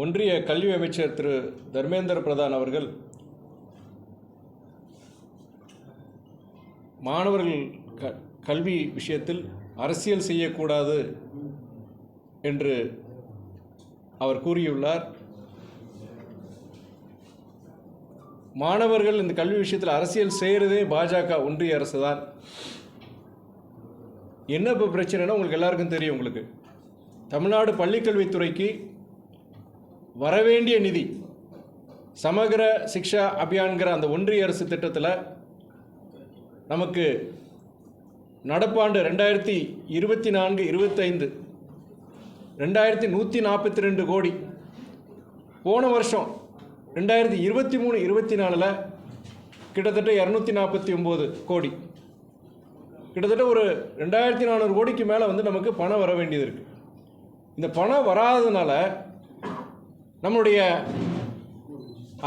ஒன்றிய கல்வி அமைச்சர் திரு தர்மேந்திர பிரதான் அவர்கள் மாணவர்கள் க கல்வி விஷயத்தில் அரசியல் செய்யக்கூடாது என்று அவர் கூறியுள்ளார். மாணவர்கள் இந்த கல்வி விஷயத்தில் அரசியல் செய்கிறதே பாஜக ஒன்றிய அரசு தான். என்ன இப்போ பிரச்சனைனா உங்களுக்கு எல்லாருக்கும் தெரியும் உங்களுக்கு. தமிழ்நாடு பள்ளிக்கல்வித்துறைக்கு வரவேண்டிய நிதி சமகர சிக்ஷா அபியான்கிற அந்த ஒன்றிய அரசு திட்டத்தில் நமக்கு நடப்பாண்டு ரெண்டாயிரத்தி இருபத்தி நான்கு இருபத்தைந்து ரெண்டாயிரத்தி நூற்றி நாற்பத்தி ரெண்டு கோடி. போன வருஷம் ரெண்டாயிரத்தி இருபத்தி மூணு இருபத்தி நாலில் கிட்டத்தட்ட இரநூத்தி நாற்பத்தி ஒம்பது கோடி. கிட்டத்தட்ட ஒரு ரெண்டாயிரத்தி நானூறு கோடிக்கு மேலே வந்து நமக்கு பணம் வர வேண்டியது இருக்குது இந்த பணம் வராததுனால நம்மளுடைய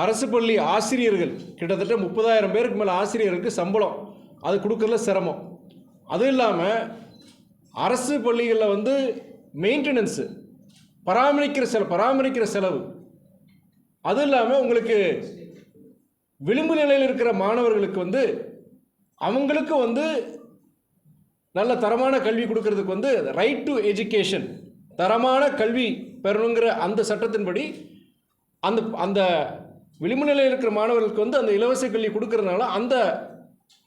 அரசு பள்ளி ஆசிரியர்கள் கிட்டத்தட்ட முப்பதாயிரம் பேருக்கு மேலே ஆசிரியர்களுக்கு சம்பளம். அது கொடுக்கறதுல சிரமம். அதுவும் இல்லாமல் அரசு பள்ளிகளில் வந்து மெயின்டெனன்ஸு பராமரிக்கிற செலவு பராமரிக்கிற செலவு. அதுவும் இல்லாமல் உங்களுக்கு விளிம்பு நிலையில் இருக்கிற மாணவர்களுக்கு வந்து அவங்களுக்கு வந்து நல்ல தரமான கல்வி கொடுக்கறதுக்கு வந்து ரைட் டு எஜுகேஷன் தரமான கல்வி பெறணுங்கிற அந்த சட்டத்தின்படி அந்த அந்த விளிம்பு நிலையில் இருக்கிற மாணவர்களுக்கு வந்து அந்த இலவச கல்வி கொடுக்கறதுனால அந்த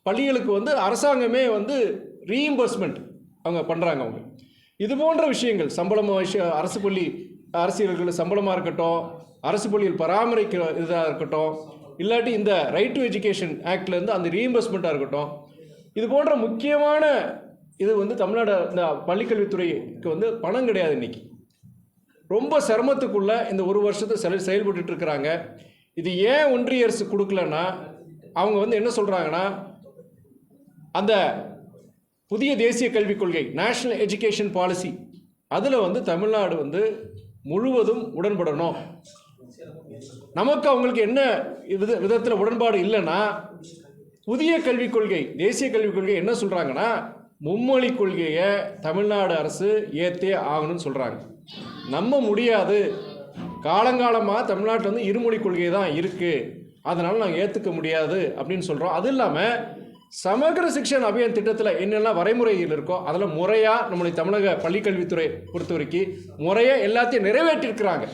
பள்ளிகளுக்கு வந்து அரசாங்கமே வந்து ரீஇம்பர்ஸ்மெண்ட் அவங்க பண்ணுறாங்க அவங்க. இது போன்ற விஷயங்கள் சம்பளம் விஷயம் அரசு பள்ளி அரசியல்கள் சம்பளமாக இருக்கட்டும் அரசு பள்ளியில் பராமரிக்கிற இதாக இருக்கட்டும் இல்லாட்டி இந்த ரைட் டு எஜுகேஷன் ஆக்ட்லேருந்து அந்த ரீஇம்பர்ஸ்மெண்ட்டாக இருக்கட்டும் இது போன்ற முக்கியமான இது வந்து தமிழ்நாடு இந்த பள்ளிக்கல்வித்துறைக்கு வந்து பணம் கிடையாது இன்னைக்கு. ரொம்ப சிரமத்துக்குள்ளே இந்த ஒரு வருஷத்தை செல செயல்பட்டு இருக்கிறாங்க இது ஏன் ஒன்றிய அரசு கொடுக்கலன்னா அவங்க வந்து என்ன சொல்கிறாங்கன்னா அந்த புதிய தேசிய கல்விக் கொள்கை நேஷ்னல் எஜுகேஷன் பாலிசி அதில் வந்து தமிழ்நாடு வந்து முழுவதும் உடன்படணும். நமக்கு அவங்களுக்கு என்ன வித விதத்தில் உடன்பாடு இல்லைன்னா புதிய கல்விக் கொள்கை தேசிய கல்விக் கொள்கை என்ன சொல்கிறாங்கன்னா மும்மொழி கொள்கையை தமிழ்நாடு அரசு ஏற்றே ஆகணும்னு சொல்கிறாங்க நம்ப முடியாது. காலங்காலமாக தமிழ்நாட்டில் வந்து இருமொழி கொள்கை தான் இருக்குது அதனால் நாங்கள் ஏற்றுக்க முடியாது அப்படின்னு சொல்கிறோம் அது இல்லாமல் சமகர சிக்ஷன் அபியான் திட்டத்தில் என்னெல்லாம் வரைமுறைகள் இருக்கோ அதில் முறையாக நம்முடைய தமிழக பள்ளிக்கல்வித்துறை பொறுத்த வரைக்கும் முறையாக எல்லாத்தையும் நிறைவேற்றிருக்கிறாங்க.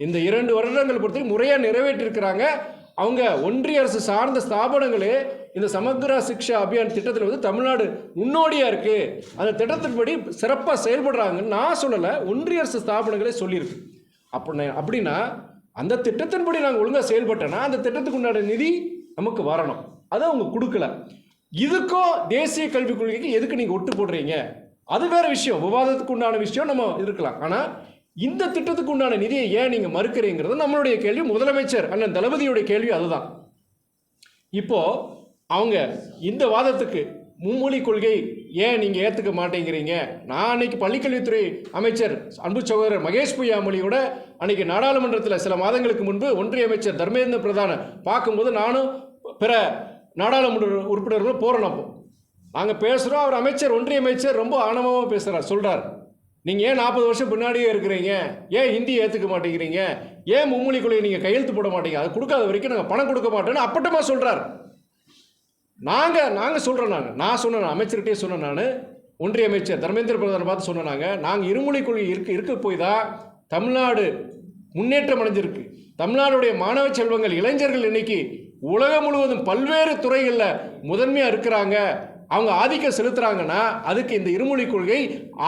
இந்த இரண்டு வருடங்கள் பொறுத்த முறையாக நிறைவேற்றிருக்கிறாங்க. அவங்க ஒன்றிய அரசு சார்ந்த ஸ்தாபனங்களே இந்த சமக்ர சிக்ஷா அபியான் திட்டத்தில் வந்து தமிழ்நாடு முன்னோடியாக இருக்குது அந்த திட்டத்தின்படி சிறப்பாக செயல்படுறாங்கன்னு நான் சொல்லலை ஒன்றிய அரசு ஸ்தாபனங்களே சொல்லியிருக்கு. அப்படி அப்படின்னா அந்த திட்டத்தின்படி நாங்கள் ஒழுங்காக செயல்பட்டோன்னா அந்த திட்டத்துக்கு உண்டான நிதி நமக்கு வரணும். அதை அவங்க கொடுக்கல. இதுக்கும் தேசிய கல்விக் கொள்கைக்கு எதுக்கு நீங்கள் ஒட்டு போடுறீங்க? அது வேற விஷயம். விவாதத்துக்கு உண்டான விஷயம் நம்ம இருக்கலாம். ஆனால் இந்த திட்டத்துக்கு உண்டான நிதியை ஏன் நீங்கள் மறுக்கிறீங்கிறது நம்மளுடைய கேள்வி. முதலமைச்சர் அண்ணன் தளபதியுடைய கேள்வி அதுதான். இப்போ அவங்க இந்த வாதத்துக்கு மும்மொழி கொள்கை ஏன் நீங்கள் ஏற்றுக்க மாட்டேங்கிறீங்க? நான் அன்னைக்கு பள்ளிக்கல்வித்துறை அமைச்சர் அன்பு சகோதரர் மகேஷ் பொய்யாமொழியோட அன்னைக்கு நாடாளுமன்றத்தில் சில மாதங்களுக்கு முன்பு ஒன்றிய அமைச்சர் தர்மேந்திர பிரதான பார்க்கும்போது நானும் பிற நாடாளுமன்ற உறுப்பினர்களும் போகிறோம் அப்போ. நாங்கள் பேசுகிறோம் அவர் அமைச்சர் ஒன்றிய அமைச்சர் ரொம்ப ஆணவமாக பேசுகிறார் சொல்கிறார் நீங்கள் ஏன் நாற்பது வருஷம் பின்னாடியே இருக்கிறீங்க? ஏன் ஹிந்தி ஏற்றுக்க மாட்டேங்கிறீங்க? ஏன் மும்மொழி கொள்கையை நீங்கள் கையெழுத்து போட மாட்டீங்க? அது கொடுக்காத வரைக்கும் நாங்கள் பணம் கொடுக்க மாட்டோன்னு அப்பட்டமாக சொல்கிறார் நாங்கள் நாங்கள் சொல்கிறோம் நாங்கள் நான் சொன்னேன் அமைச்சர்கிட்டே சொன்னேன் நான். ஒன்றிய அமைச்சர் தர்மேந்திர பிரதானை பார்த்து சொன்னேன் நாங்கள் நாங்கள் இருமொழி கொள்கை இருக்க இருக்க போய் தான் தமிழ்நாடு முன்னேற்றம் அடைஞ்சிருக்கு. தமிழ்நாடுடைய மாணவ செல்வங்கள் இளைஞர்கள் இன்னைக்கு உலகம் முழுவதும் பல்வேறு துறைகளில் முதன்மையாக இருக்கிறாங்க. அவங்க ஆதிக்கம் செலுத்துறாங்கன்னா அதுக்கு இந்த இருமொழி கொள்கை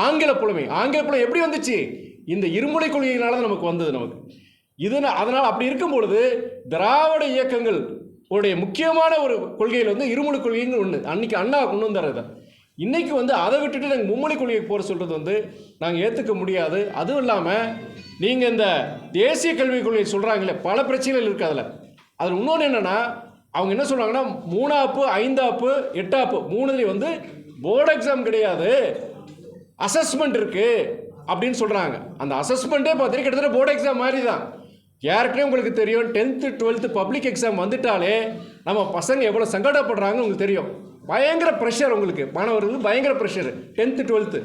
ஆங்கில புலமை. ஆங்கில புலமை எப்படி வந்துச்சு? இந்த இருமொழி கொள்கையினால தான் நமக்கு வந்தது நமக்கு. இது அதனால் அப்படி இருக்கும் பொழுது திராவிட இயக்கங்கள் உடைய முக்கியமான ஒரு கொள்கையில் வந்து இருமொழி கொள்கைன்னு ஒன்று அன்னைக்கு அண்ணா கொண்டு வந்தார் அதை. வந்து அதை விட்டுட்டு நாங்கள் மும்மொழி கொள்கைக்கு போகிற சொல்கிறது வந்து நாங்கள் ஏற்றுக்க முடியாது. அதுவும் இல்லாமல் நீங்கள் இந்த தேசிய கல்விக் கொள்கை சொல்கிறாங்களே பல பிரச்சனைகள் இருக்குது அதில். அதில் இன்னொன்று என்னென்னா அவங்க என்ன சொல்கிறாங்கன்னா மூணாப்பு ஐந்தாப்பு எட்டாப்பு மூணுலேயும் வந்து போர்டு எக்ஸாம் கிடையாது. அசஸ்மெண்ட் இருக்குது அப்படின்னு சொல்கிறாங்க அந்த அசஸ்மெண்ட்டே பார்த்தீங்கன்னா கிட்டத்தட்ட போர்டு எக்ஸாம் மாதிரி தான் ஏற்கனவே உங்களுக்கு தெரியும்? டென்த்து டுவெல்த்து பப்ளிக் எக்ஸாம் வந்துட்டாலே நம்ம பசங்க எவ்வளோ சங்கடப்படுறாங்கன்னு உங்களுக்கு தெரியும். பயங்கர ப்ரெஷர் உங்களுக்கு. மாணவர்களுக்கு பயங்கர ப்ரெஷர் டென்த்து டுவெல்த்து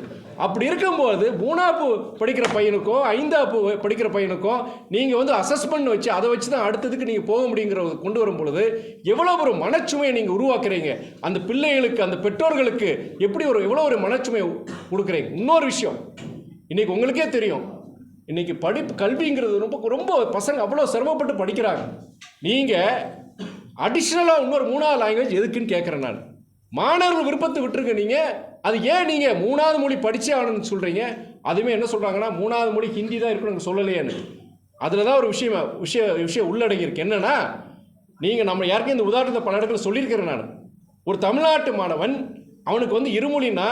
அப்படி இருக்கும்போது மூணாப்பு படிக்கிற பையனுக்கோ ஐந்தாப்பு படிக்கிற பையனுக்கும் நீங்கள் வந்து அசஸ்மெண்ட் வச்சு அதை வச்சு தான் அடுத்ததுக்கு நீங்கள் போக முடியுங்கிறத கொண்டு வரும் பொழுது எவ்வளோ ஒரு மனச்சுமையை நீங்கள் உருவாக்குறீங்க. அந்த பிள்ளைகளுக்கு அந்த பெற்றோர்களுக்கு எப்படி ஒரு எவ்வளோ ஒரு மனச்சுமையை கொடுக்குறீங்க? இன்னொரு விஷயம். இன்றைக்கி உங்களுக்கே தெரியும். இன்றைக்கி படிப்பு கல்விங்கிறது ரொம்ப ரொம்ப பசங்க அவ்வளோ சிரமப்பட்டு படிக்கிறாங்க. நீங்கள் அடிஷ்னலாக இன்னொரு மூணாவது லாங்குவேஜ் எதுக்குன்னு கேட்குறேன் நான். மாணவர்கள் விருப்பத்தை விட்டுருங்க நீங்கள் அது ஏன் நீங்கள் மூணாவது மொழி படித்தே ஆகணும்னு சொல்கிறீங்க அதுவுமே என்ன சொல்கிறாங்கன்னா மூணாவது மொழி ஹிந்தி தான் இருக்கணும் சொல்லலையேன்னு. அதில் தான் ஒரு விஷயம் விஷய விஷயம் உள்ளடங்கியிருக்கு. என்னன்னா நீங்கள் நம்ம யாருக்கும் இந்த உதாரணத்தை பல இடத்துல சொல்லியிருக்கிறேன் நான். ஒரு தமிழ்நாட்டு மாணவன் அவனுக்கு வந்து இருமொழின்னா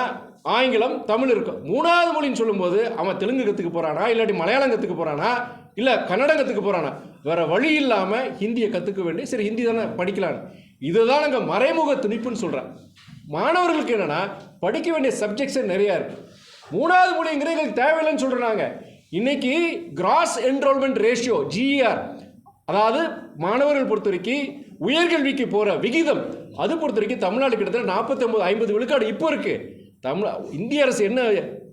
ஆங்கிலம் தமிழ் இருக்கும் மூணாவது மொழின்னு சொல்லும்போது அவன் தெலுங்கு கற்றுக்க போகிறானா இல்லாட்டி மலையாளம் கற்றுக்க போகிறானா இல்லை கன்னடம் கற்றுக்க போகிறானா வேற வழி இல்லாமல் ஹிந்தியை கற்றுக்க வேண்டி சரி ஹிந்தி தானே படிக்கலான்னு. இதுதான் நாங்கள் மறைமுக துணிப்புன்னு சொல்கிறேன் மாணவர்களுக்கு என்னென்னா படிக்க வேண்டிய சப்ஜெக்ட்ஸே நிறையா இருக்குது மூணாவது மொழிங்கிறது எங்களுக்கு தேவையில்லைன்னு சொல்கிறாங்க இன்னைக்கு கிராஸ் என்ரோல்மெண்ட் ரேஷியோ ஜிஆர் அதாவது மாணவர்கள் பொறுத்த வரைக்கும் உயர்கல்விக்கு போகிற விகிதம். அது பொறுத்த வரைக்கும் தமிழ்நாடு கிட்டத்தட்ட நாற்பத்தொம்போது ஐம்பது விழுக்காடு இப்போ இருக்குது தமிழ் இந்திய அரசு என்ன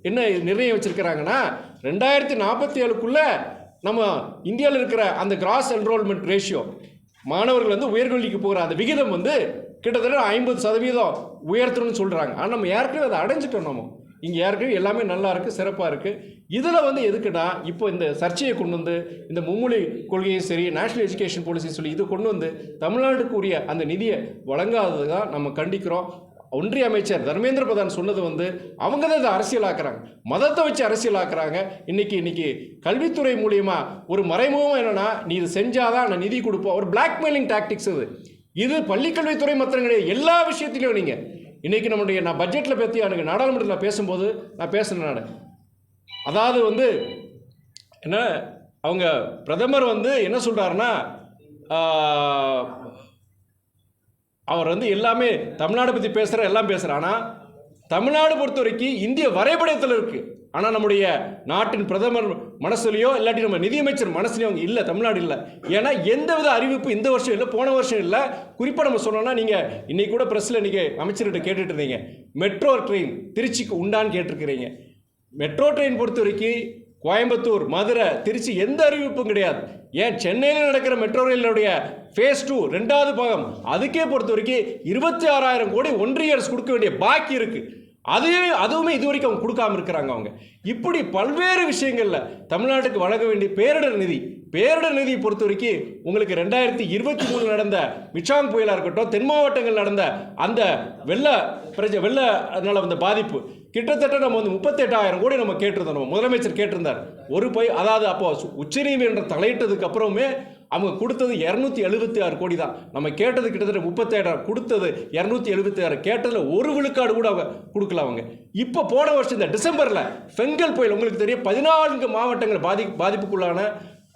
என்ன நிர்ணயம் வச்சுருக்கிறாங்கன்னா ரெண்டாயிரத்தி நாற்பத்தி ஏழுக்குள்ளே நம்ம இந்தியாவில் இருக்கிற அந்த கிராஸ் என்ரோல்மெண்ட் ரேஷியோ மாணவர்கள் வந்து உயர்கல்விக்கு போகிற அந்த விகிதம் வந்து கிட்டத்தட்ட ஐம்பது சதவீதம் உயர்த்தணும்னு சொல்கிறாங்க ஆனால் நம்ம ஏற்கனவே அதை அடைஞ்சிட்டோம் நம்ம. இங்கே ஏற்கனவே எல்லாமே நல்லா இருக்குது சிறப்பாக இருக்குது இதில் வந்து எதுக்குன்னா இப்போ இந்த சர்ச்சையை கொண்டு வந்து இந்த மும்மொழி கொள்கையும் சரி நேஷனல் எஜுகேஷன் பாலிசியும் சொல்லி இது கொண்டு வந்து தமிழ்நாட்டுக்குரிய அந்த நிதியை வழங்காதது தான் நம்ம கண்டிக்கிறோம். ஒன்றிய அமைச்சர் தர்மேந்திர பிரதான் சொன்னது வந்து அவங்க தான் இதை அரசியலாக்குறாங்க. மதத்தை வச்சு அரசியலாக்குறாங்க. இன்னைக்கு இன்னைக்கு கல்வித்துறை மூலியமா ஒரு மறைமுகமாக என்னன்னா நீ இது செஞ்சாதான் நான் நிதி கொடுப்போம். ஒரு பிளாக்மெயிலிங் டாக்டிக்ஸ் இது. இது பள்ளிக்கல்வித்துறை மாத்திரம் கிடையாது எல்லா விஷயத்திலையும் நீங்கள் இன்றைக்கி நம்முடைய நான் பட்ஜெட்டில் பற்றி எனக்கு நாடாளுமன்றத்தில் பேசும்போது நான் பேசுனேன் நான். அதாவது வந்து என்ன அவங்க பிரதமர் வந்து என்ன சொல்கிறாருன்னா அவர் வந்து எல்லாமே தமிழ்நாடு பற்றி பேசுகிற எல்லாம் பேசுகிறார் ஆனால் தமிழ்நாடு பொறுத்த வரைக்கும் இந்திய வரைபடத்தில் இருக்குது ஆனால் நம்முடைய நாட்டின் பிரதமர் மனசுலையோ இல்லாட்டி நம்ம நிதியமைச்சர் மனசுலையோ அவங்க இல்லை தமிழ்நாடு இல்லை. ஏன்னா எந்தவித அறிவிப்பு இந்த வருஷம் இல்லை போன வருஷம் இல்லை. குறிப்பாக நம்ம சொன்னோம்னா நீங்கள் இன்னைக்கு கூட ப்ரெஸ்ஸில் நீங்கள் அமைச்சர்கிட்ட கேட்டுட்டு இருந்தீங்க. மெட்ரோ ட்ரெயின் திருச்சிக்கு உண்டான்னு கேட்டிருக்கிறீங்க. மெட்ரோ ட்ரெயின் பொறுத்த வரைக்கும் கோயம்புத்தூர் மதுரை திருச்சி எந்த அறிவிப்பும் கிடையாது. ஏன்? சென்னையில் நடக்கிற மெட்ரோ ரயிலுடைய ஃபேஸ் டூ ரெண்டாவது பாகம் அதுக்கே பொறுத்த வரைக்கும் இருபத்தி ஆறாயிரம் கோடி ஒன்றிய அரசு கொடுக்க வேண்டிய பாக்கி இருக்குது அதுவே அதுவுமே இது வரைக்கும் அவங்க கொடுக்காம இருக்கிறாங்க அவங்க. இப்படி பல்வேறு விஷயங்களில் தமிழ்நாட்டுக்கு வழங்க வேண்டிய பேரிடர் நிதி பேரிடர் நிதியை பொறுத்த வரைக்கும் உங்களுக்கு ரெண்டாயிரத்தி இருபத்தி மூணு நடந்த மிச்சாங் புயலாக இருக்கட்டும் தென் மாவட்டங்கள் நடந்த அந்த வெள்ள வெள்ளை அதனால் வந்த பாதிப்பு கிட்டத்தட்ட நம்ம வந்து முப்பத்தெட்டாயிரம் கோடி நம்ம கேட்டிருந்தோம். நம்ம முதலமைச்சர் கேட்டிருந்தார். ஒரு பை அதாவது அப்போ உச்சநீதிமன்றம் தலையிட்டதுக்கு அப்புறமே அவங்க கொடுத்தது இரநூத்தி எழுபத்தி ஆறு கோடி தான் நம்ம கேட்டது கிட்டத்தட்ட முப்பத்தேழாயிரம் கொடுத்தது இரநூத்தி எழுபத்தி ஆறு. கேட்டதில் ஒரு விழுக்காடு கூட அவங்க கொடுக்கல அவங்க. இப்போ போன வருஷம் இந்த டிசம்பரில் பெங்கல் புயல் உங்களுக்கு தெரியும் பதினான்கு மாவட்டங்கள் பாதி பாதிப்புக்குள்ளான.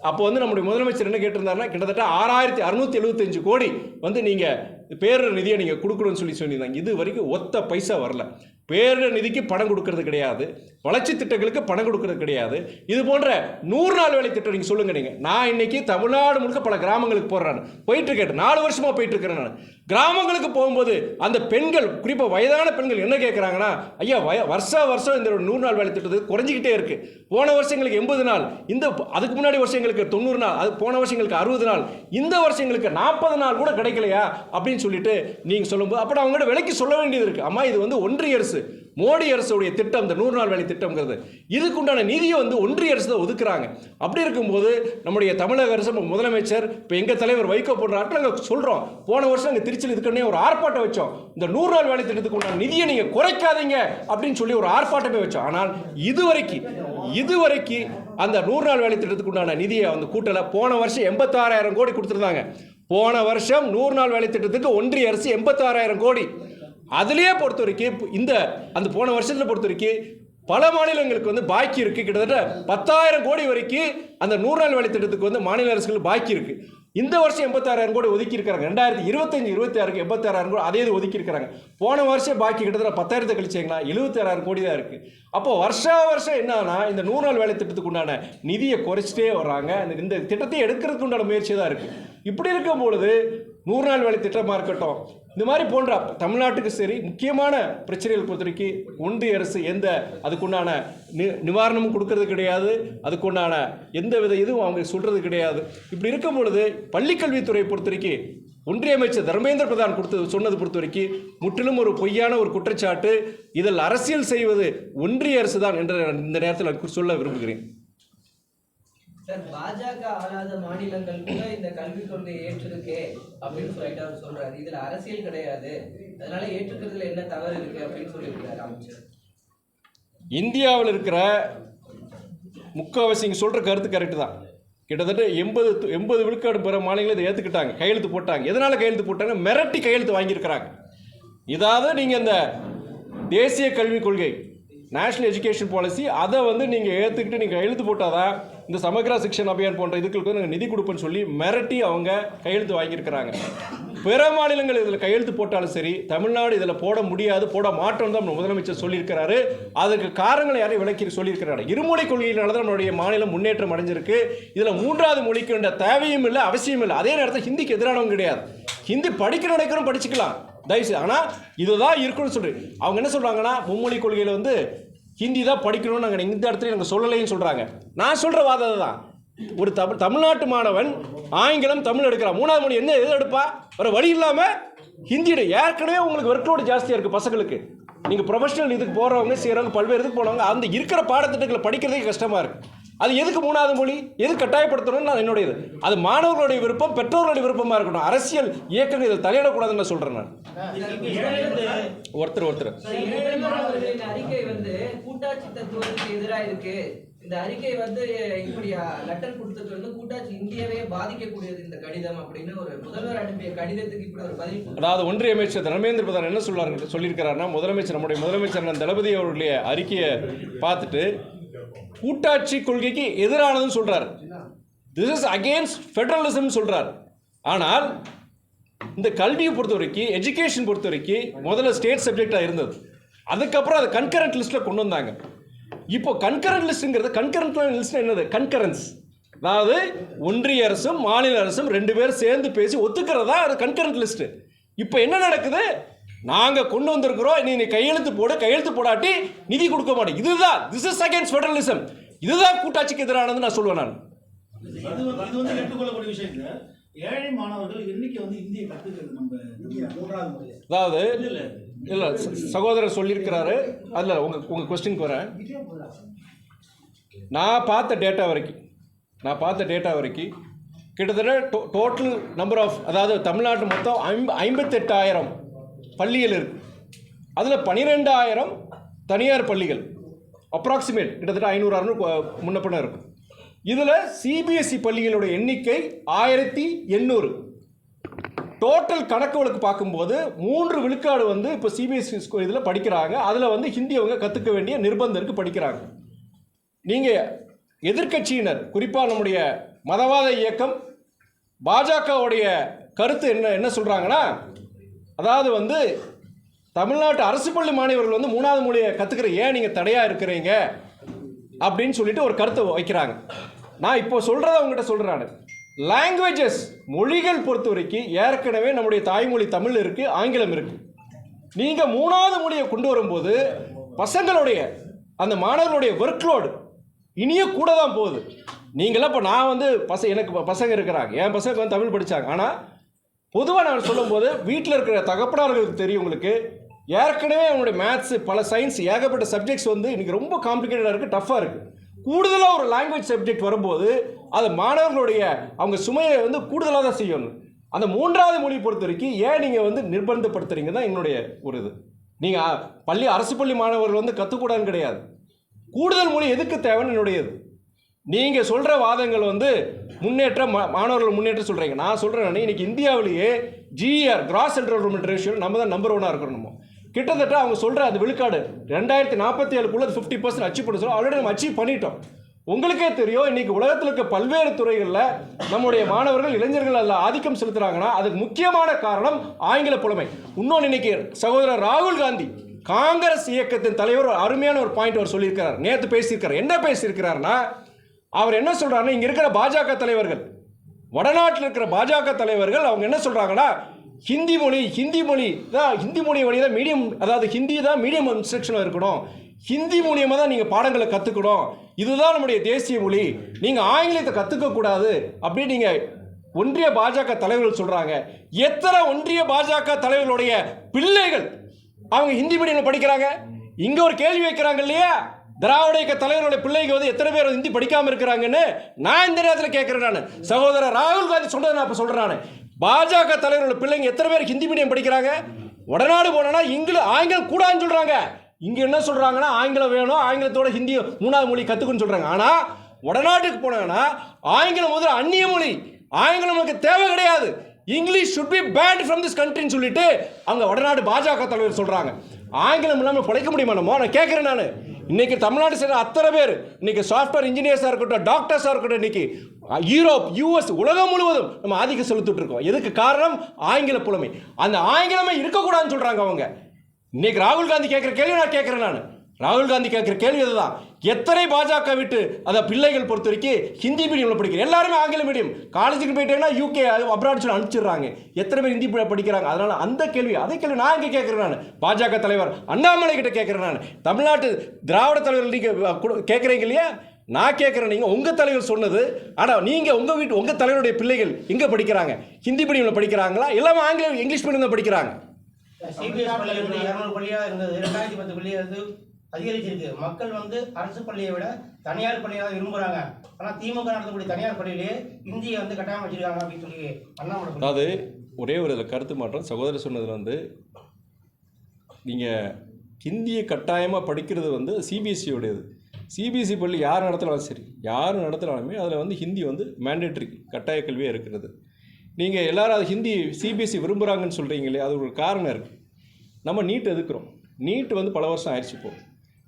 அப்போ வந்து நம்முடைய முதலமைச்சர் என்ன கேட்டிருந்தாருன்னா கிட்டத்தட்ட ஆறாயிரத்தி அறுநூத்தி எழுபத்தஞ்சு கோடி வந்து நீங்கள் பேரிடர் நிதியை நீங்கள் கொடுக்கணும்னு சொல்லி சொல்லியிருந்தாங்க இது வரைக்கும் ஒத்த பைசா வரல. பேரிடர் நிதிக்கு பணம் கொடுக்கறது கிடையாது. வளர்ச்சி திட்டங்களுக்கு பணம் கொடுக்கறது கிடையாது. இது போன்ற நூறு நாள் வேலை திட்டம் நீங்கள் சொல்லுங்க நீங்கள் நான் இன்னைக்கு தமிழ்நாடு முழுக்க பல கிராமங்களுக்கு போடுறேன் போயிட்டு இருக்கேன். நாலு வருஷமாக போயிட்டு இருக்கிறேன் நான். கிராமங்களுக்கு போகும்போது அந்த பெண்கள் குறிப்பாக வயதான பெண்கள் என்ன கேட்குறாங்கன்னா ஐயா வய வருஷா வருஷம் இந்த நூறு நாள் வேலை திட்டத்துக்கு குறைஞ்சிக்கிட்டே இருக்கு. போன வருஷம் எங்களுக்கு எண்பது நாள். இந்த அதுக்கு முன்னாடி வருஷம் எங்களுக்கு தொண்ணூறு நாள். அது போன வருஷம் எங்களுக்கு அறுபது நாள். இந்த வருஷம் எங்களுக்கு நாற்பது நாள் கூட கிடைக்கலையா? அப்படின்னு சொல்லிட்டு நீங்கள் சொல்லும்போது அப்போ அவங்களோட விலைக்கு சொல்ல வேண்டியது இருக்குது அம்மா இது வந்து ஒன்றிய அரசு. மோடி அரசுடைய திட்டம் இந்த நூறு நாள் வேலை திட்டம்ங்கிறது இதுக்கு உண்டான நிதியை வந்து ஒன்றிய அரசு தான் ஒதுக்குறாங்க. அப்படி இருக்கும்போது நம்முடைய தமிழக அரசு முதலமைச்சர் இப்போ எங்கள் தலைவர் வைகோ போடுறாரு நாங்கள் சொல்கிறோம் போன வருஷம் நாங்கள் திருச்சியில் இதுக்குன்னே ஒரு ஆர்ப்பாட்டம் வச்சோம். இந்த நூறு நாள் வேலை திட்டத்துக்கு உண்டான நிதியை நீங்கள் குறைக்காதீங்க அப்படின்னு சொல்லி ஒரு ஆர்ப்பாட்டமே வச்சோம். ஆனால் இதுவரைக்கும் இதுவரைக்கும் அந்த நூறு நாள் வேலை திட்டத்துக்கு உண்டான நிதியை அந்த கூட்டலை போன வருஷம் எண்பத்தாறாயிரம் கோடி கொடுத்துருந்தாங்க. போன வருஷம் நூறு நாள் வேலை திட்டத்துக்கு ஒன்றிய அரசு எண்பத்தாறாயிரம் கோடி. அதுலேயே பொறுத்த வரைக்கும் இந்த அந்த போன வருஷத்தில் பொறுத்த வரைக்கும் பல மாநிலங்களுக்கு வந்து பாக்கி இருக்குது கிட்டத்தட்ட பத்தாயிரம் கோடி வரைக்கும் அந்த நூறு நாள் வேலை திட்டத்துக்கு வந்து மாநில அரசுகள் பாக்கி இருக்குது இந்த வருஷம் எண்பத்தாறாயிரம் கோடி ஒதுக்கி இருக்காங்க ரெண்டாயிரத்தி இருபத்தஞ்சு இருபத்தி ஆறுக்கு எண்பத்தாறாயிரம் கோடி அதே இது ஒதுக்கி இருக்காங்க போன வருஷம் பாக்கி கிட்டத்தட்ட பத்தாயிரத்தை கழிச்சிங்கன்னா எழுபத்தாறாயிரம் கோடி தான் இருக்குது அப்போ வருஷா வருஷம் என்னன்னா இந்த நூறு நாள் வேலை திட்டத்துக்கு உண்டான நிதியை குறைச்சிட்டே வர்றாங்க. இந்த திட்டத்தை எடுக்கிறதுக்கு உண்டான முயற்சி தான் இருக்குது இப்படி இருக்கும் பொழுது நூறு நாள் வேலை திட்டமாக இருக்கட்டும். இந்த மாதிரி போன்ற தமிழ்நாட்டுக்கு சரி முக்கியமான பிரச்சனைகள் பொறுத்தவரைக்கும் ஒன்றிய அரசு எந்த அதுக்குண்டான நி நிவாரணமும் கொடுக்கறது கிடையாது. அதுக்குண்டான எந்த வித இதுவும் அவங்க சொல்கிறது கிடையாது. இப்படி இருக்கும் பொழுது பள்ளிக்கல்வித்துறையை பொறுத்தவரைக்கும் ஒன்றிய அமைச்சர் தர்மேந்திர பிரதான் கொடுத்து சொன்னது பொறுத்த வரைக்கும் முற்றிலும் ஒரு பொய்யான ஒரு குற்றச்சாட்டு. இதில் அரசியல் செய்வது ஒன்றிய அரசு தான் என்ற இந்த நேரத்தில் சொல்ல விரும்புகிறேன். சார் பாஜக ஆளாத மாநிலங்கள் கூட இந்த கல்விக் கொள்கையை ஏற்றிருக்கே அப்படின்னு சொல்லிட்டு அவர் சொல்றாரு. இதுல அரசியல் கிடையாது. அதனால ஏற்றுக்கிறதுல என்ன தவறு இருக்கு அப்படின்னு சொல்லியிருக்காரு அமைச்சர் இந்தியாவில் இருக்கிற முக்கால்வாசி இங்கே சொல்கிற கருத்து கரெக்டு தான். கிட்டத்தட்ட எண்பது எண்பது விழுக்காடு பிற மாநிலங்களை இதை ஏற்றுக்கிட்டாங்க கையெழுத்து போட்டாங்க. எதனால் கையெழுத்து போட்டாங்க? மிரட்டி கையெழுத்து வாங்கியிருக்கிறாங்க. இதாவது நீங்கள் இந்த தேசிய கல்விக் கொள்கை நேஷ்னல் எஜுகேஷன் பாலிசி அதை வந்து நீங்கள் ஏற்றுக்கிட்டு நீங்கள் கையெழுத்து போட்டாதான் இந்த சமக்ரா சிக்ஷன் அபியான் போன்ற இதுக்கு நாங்கள் நிதி கொடுப்போன்னு சொல்லி மிரட்டி அவங்க கையெழுத்து வாங்கியிருக்கிறாங்க. பிற மாநிலங்கள் இதில் கையெழுத்து போட்டாலும் சரி தமிழ்நாடு இதில் போட முடியாது போட மாற்றம் தான் நம்ம முதலமைச்சர் சொல்லியிருக்கிறாரு. அதுக்கு காரணங்களை யாரையும் விளக்கி சொல்லியிருக்கிறாரு. இருமொழி கொள்கையினால தான் நம்மளுடைய மாநிலம் முன்னேற்றம் அடைஞ்சிருக்கு. இதில் மூன்றாவது மொழிக்கு தேவையும் இல்லை அவசியம் இல்லை. அதே நேரத்தில் ஹிந்திக்கு எதிரானவங்க கிடையாது. ஹிந்தி படிக்கிற நினைக்கிறோம் படிச்சுக்கலாம். தயவுசெய்து ஆனால் இதுதான் இருக்குன்னு சொல்லி. அவங்க என்ன சொல்கிறாங்கன்னா மும்மொழி கொள்கையில் வந்து ஹிந்தி தான் படிக்கணும்னு நாங்கள் இந்த இடத்துல நாங்கள் சொல்லலைன்னு சொல்கிறாங்க நான் சொல்கிற வாதம் தான் ஒரு தமிழ் தமிழ்நாட்டு மாணவன் ஆங்கிலம் தமிழ் எடுக்கிறான். மூணாவது மொழி என்ன எது எடுப்பா? வேறு வழி இல்லாமல் ஹிந்தியோட ஏற்கனவே உங்களுக்கு ஒர்க்லோடு ஜாஸ்தியாக இருக்குது பசங்களுக்கு. நீங்கள் ப்ரொஃபஷனல் இதுக்கு போகிறவங்க செய்கிறவங்க பல்வேறு இதுக்கு போனவங்க அந்த இருக்கிற பாடத்திட்டங்களை படிக்கிறதே கஷ்டமாக இருக்குது அது எதுக்கு மூணாவது மொழி? எது கட்டாயப்படுத்தணும்னு நான் என்னுடைய இது அது மாணவர்களுடைய விருப்பம் பெற்றோர்களுடைய விருப்பமாக இருக்கணும் அரசியல் இயக்கங்கள் இதில் தலையிடக்கூடாதுன்னு நான் சொல்கிறேன் நான். ஒருத்தர் ஒருத்தர். அறிக்கை வந்து கூட்டாட்சி தத்துவத்துக்கு எதிராக இருக்கு. இந்த அறிக்கை வந்து இப்படி லெட்டர் கொடுத்தது வந்து கூட்டாட்சி இந்தியாவே பாதிக்கக்கூடியது இந்த கடிதம் அப்படின்னு ஒரு முதல்வர் அனுப்பிய கடிதத்துக்கு இப்படி ஒரு பதில். அதாவது ஒன்றிய அமைச்சர் தர்மேந்திர பிரதான் என்ன சொல்றாரு? சொல்லியிருக்கிறாருன்னா முதலமைச்சர் நம்முடைய முதலமைச்சர் தளபதி அவருடைய அறிக்கையை பார்த்துட்டு கூட்டாட்சி கொள்கைக்கு எதிரானதுன்னு சொல்கிறார் திஸ் இஸ் அகேன்ஸ்ட் ஃபெடரலிசம் சொல்கிறார் ஆனால் இந்த கல்வியை பொறுத்த வரைக்கும் எஜுகேஷன் பொறுத்த வரைக்கும் முதல்ல ஸ்டேட் சப்ஜெக்டாக இருந்தது. அதுக்கப்புறம் அதை கன்கரண்ட் லிஸ்ட்டில் கொண்டு வந்தாங்க. இப்போ கன்கரண்ட் லிஸ்ட்டுங்கிறது கன்கரண்ட் லிஸ்ட் என்னது? கன்கரன்ஸ் அதாவது ஒன்றிய அரசும் மாநில அரசும் ரெண்டு பேரும் சேர்ந்து பேசி ஒத்துக்கிறதா அது கன்கரண்ட் லிஸ்ட்டு இப்போ என்ன நடக்குது? நாங்கள் கொண்டு வந்திருக்கிறோம். நீ கையெழுத்து போடு கையெழுத்து போடாட்டி நிதி கொடுக்க மாட்டேன். இதுதான் திஸ் இஸ் அகேன்ஸ்ட் ஃபெடரலிசம் இதுதான் கூட்டாட்சிக்கு எதிரானது நான் சொல்லுவேன் நான். ஏழை மாணவர்கள் வந்து இந்தியை நம்ம மூன்றாவது அதாவது இல்ல சகோதரர் சொல்லியிருக்கிறாரு. அதில் உங்கள் உங்கள் கொஸ்டின் வரேன். நான் பார்த்த டேட்டா வரைக்கும் நான் பார்த்த டேட்டா வரைக்கும் கிட்டத்தட்ட டோ டோட்டல் நம்பர் ஆஃப் அதாவது தமிழ்நாட்டு மொத்தம் ஐம்ப ஐம்பத்தெட்டாயிரம் பள்ளிகள் இருக்குது அதில் பனிரெண்டாயிரம் தனியார் பள்ளிகள். அப்ராக்சிமேட் கிட்டத்தட்ட ஐநூறு அறுநூறு முன்ன இருக்கும் இதில் சிபிஎஸ்சி பள்ளிகளோட எண்ணிக்கை ஆயிரத்தி எண்ணூறு. டோட்டல் கணக்கு வழக்கு பார்க்கும்போது மூன்று விழுக்காடு வந்து இப்போ சிபிஎஸ்சி இதில் படிக்கிறாங்க. அதில் வந்து ஹிந்தி அவங்க கற்றுக்க வேண்டிய நிர்பந்தம் இருக்குது படிக்கிறாங்க. நீங்கள் எதிர்க்கட்சியினர் குறிப்பாக நம்முடைய மதவாத இயக்கம் பாஜகவுடைய கருத்து என்ன என்ன சொல்கிறாங்கன்னா அதாவது வந்து தமிழ்நாட்டு அரசு பள்ளி மாணவர்கள் வந்து மூணாவது மொழியை கற்றுக்கிற ஏன் நீங்கள் தடையாக இருக்கிறீங்க? அப்படின்னு சொல்லிட்டு ஒரு கருத்தை வைக்கிறாங்க. நான் இப்போ சொல்கிறத அவங்ககிட்ட சொல்கிறேன் லாங்குவேஜஸ் மொழிகள் பொறுத்த வரைக்கும் ஏற்கனவே நம்முடைய தாய்மொழி தமிழ் இருக்குது ஆங்கிலம் இருக்குது நீங்கள் மூணாவது மொழியை கொண்டு வரும்போது பசங்களுடைய அந்த மாணவர்களுடைய ஒர்க்லோடு இனிய கூட தான் போகுது. நீங்களாம் இப்போ நான் வந்து பச எனக்கு ப- பசங்க இருக்கிறாங்க. என் பசங்க வந்து தமிழ் படித்தாங்க ஆனால் பொதுவாக நான் சொல்லும்போது வீட்டில் இருக்கிற தகப்பனார்களுக்கு தெரியும் உங்களுக்கு. ஏற்கனவே அவங்களுடைய மேத்ஸு பல சயின்ஸ் ஏகப்பட்ட சப்ஜெக்ட்ஸ் வந்து இன்றைக்கி ரொம்ப காம்ப்ளிகேட்டடாக இருக்குது டஃப்பாக இருக்குது கூடுதலாக ஒரு லாங்குவேஜ் சப்ஜெக்ட் வரும்போது அது மாணவர்களுடைய அவங்க சுமையை வந்து கூடுதலாக தான் செய்யணும். அந்த மூன்றாவது மொழி பொறுத்த வரைக்கும் ஏன் நீங்கள் வந்து நிர்பந்தப்படுத்துறீங்க தான் என்னுடைய ஒரு இது. நீங்கள் பள்ளி அரசு பள்ளி மாணவர்கள் வந்து கற்றுக்கூடாதுன்னு கிடையாது. கூடுதல் மொழி எதுக்கு தேவைன்னு என்னுடையது நீங்கள் சொல்கிற வாதங்கள் வந்து முன்னேற்றம் மா- மாணவர்கள் முன்னேற்றம் சொல்கிறீங்க நான் சொல்கிறேன் இன்றைக்கி இந்தியாவிலேயே GR gross enrolment ratio நம்ம தான் நம்பர் ஒன்னாக இருக்கணுமோ கிட்டத்தட்ட அவங்க சொல்கிற அது விழுக்காடு ரெண்டாயிரத்தி நாற்பத்தி ஏழுக்குள்ள ஃபிஃப்டி பர்சன்ட் அச்சீவ் பண்ண சொல்ல ஆல்ரெடி நம்ம அச்சீவ் பண்ணிட்டோம். உங்களுக்கே தெரியும் இன்னைக்கு உலகத்தில் இருக்க பல்வேறு துறைகளில் நம்முடைய மாணவர்கள் இளைஞர்கள் அதில் ஆதிக்கம் செலுத்துகிறாங்கன்னா அதுக்கு முக்கியமான காரணம் ஆங்கில புலமை. இன்னொன்று இன்னைக்கு சகோதரர் ராகுல் காந்தி காங்கிரஸ் இயக்கத்தின் தலைவர் ஒரு அருமையான ஒரு பாயிண்ட் அவர் சொல்லியிருக்கிறார். நேற்று பேசியிருக்கிறார். என்ன பேசியிருக்கிறாருன்னா அவர் என்ன சொல்கிறாருன்னா இங்கே இருக்கிற பாஜக தலைவர்கள் வடநாட்டில் இருக்கிற பாஜக தலைவர்கள் அவங்க என்ன சொல்கிறாங்கன்னா ஹிந்தி மொழி ஹிந்தி மொழி தான் ஹிந்தி மொழி வழி தான் மீடியம் அதாவது ஹிந்தி தான் மீடியம் இன்ஸ்ட்ரக்ஷனில் இருக்கணும். ஹிந்தி மூலியமாக தான் நீங்கள் பாடங்களை கற்றுக்கணும் இதுதான் நம்முடைய தேசிய மொழி. நீங்கள் ஆங்கிலத்தை கற்றுக்கக்கூடாது அப்படின்னு நீங்கள் ஒன்றிய பாஜக தலைவர்கள் சொல்கிறாங்க எத்தனை ஒன்றிய பாஜக தலைவர்களுடைய பிள்ளைகள் அவங்க ஹிந்தி மீடியமில் படிக்கிறாங்க? இங்கே ஒரு கேள்வி வைக்கிறாங்க இல்லையா? திராவிட இயக்க தலைவருடைய பிள்ளைங்க வந்து எத்தனை பேர் ஹிந்தி படிக்காமல் இருக்கிறாங்கன்னு நான் இந்த நேரத்தில் கேட்குறேன் நான். சகோதரர் ராகுல் காந்தி சொன்னதை நான் இப்போ சொல்கிறேன் நான். பாஜக தலைவரோட பிள்ளைங்க எத்தனை பேர் ஹிந்தி மீடியம் படிக்கிறாங்க? உடனாடு போனா இங்கில ஆங்கிலம் கூடாதுன்னு சொல்கிறாங்க இங்கே என்ன சொல்கிறாங்கன்னா ஆங்கிலம் வேணும் ஆங்கிலத்தோட ஹிந்தி மூணாவது மொழி கற்றுக்குன்னு சொல்கிறாங்க ஆனால் உடநாட்டுக்கு போனாங்கன்னா ஆங்கிலம் முதல்ல அந்நிய மொழி. ஆங்கிலம் நமக்கு தேவை கிடையாது. English should be banned from this கண்ட்ரின்னு சொல்லிட்டு அங்கே வடநாடு பாஜக தலைவர் சொல்கிறாங்க ஆங்கிலம் இல்லாமல் பிழைக்க முடியுமா நம்ம? நான் கேட்குறேன் நான். இன்னைக்கு தமிழ்நாடு சேர்ந்த அத்தனை பேர் இன்னைக்கு சாஃப்ட்வேர் இன்ஜினியர்ஸாக இருக்கட்டும் டாக்டர்ஸாக இருக்கட்டும் இன்னைக்கு யூரோப் யூஎஸ் உலகம் முழுவதும் நம்ம ஆதிக்கம் செலுத்திட்டு இருக்கோம். எதுக்கு காரணம்? ஆங்கில புலமை. அந்த ஆங்கிலமே இருக்கக்கூடாதுன்னு சொல்கிறாங்க அவங்க. இன்னைக்கு ராகுல் காந்தி கேட்குற கேள்வி நான் கேட்குறேன் நான். ராகுல் காந்தி கேட்குற கேள்வி இதுதான் எத்தனை பாஜக விட்டு அதை பிள்ளைகள் பொறுத்த வரைக்கும் ஹிந்தி மீடியம்ல படிக்கிற எல்லாருமே ஆங்கில மீடியம் காலேஜுக்கு போயிட்டேன்னா யூகே அப்ராட் சொல்லி அனுப்பிச்சிடுறாங்க. எத்தனை பேர் ஹிந்தி படிக்கிறாங்க? அதனால அந்த கேள்வி அதே கேள்வி நான் இங்கே கேட்குறேன் நான். பாஜக தலைவர் அண்ணாமலை கிட்ட கேட்குறேன் நான். தமிழ்நாட்டு திராவிட தலைவர் நீங்கள் கேட்குறீங்க இல்லையா? நான் கேட்குறேன். நீங்கள் உங்கள் தலைவர் சொன்னது ஆனால் நீங்கள் உங்கள் வீட்டு உங்கள் தலைவருடைய பிள்ளைகள் எங்கே படிக்கிறாங்க. ஹிந்தி மீடியமில் படிக்கிறாங்களா? எல்லாமே ஆங்கிலம் இங்கிலீஷ் மீடியம் தான் படிக்கிறாங்க. சிபிஎஸ் பள்ளி இருந்தது ரெண்டாயிரத்தி பத்து பள்ளி வந்து அதிகரிச்சிருக்கு. மக்கள் வந்து அரசு பள்ளியை விட தனியார் பள்ளியை தான் விரும்புகிறாங்க ஆனால் திமுக நடத்தக்கூடிய தனியார் பள்ளியிலே இந்தியை வந்து கட்டாயம் வச்சிருக்காங்க அப்படின்னு சொல்லி அண்ணாமலை அதாவது ஒரே ஒரு இதில் கருத்து மாற்றம். சகோதரர் சொன்னதில் வந்து நீங்கள் ஹிந்தியை கட்டாயமாக படிக்கிறது வந்து சிபிஎஸ்சியோடையது சிபிஎஸ்சி பள்ளி யார் நடத்தினாலும் சரி யார் நடத்தினாலுமே அதில் வந்து ஹிந்தி வந்து மேண்டேட்ரி கட்டாய கல்வியாக இருக்கிறது. நீங்கள் எல்லாரும் அது ஹிந்தி சிபிஎஸ்சி விரும்புகிறாங்கன்னு சொல்கிறீங்களே அது ஒரு காரணம் இருக்குது நம்ம நீட் எதுக்குறோம்? நீட் வந்து பல வருஷம் ஆயிடுச்சு இப்போ.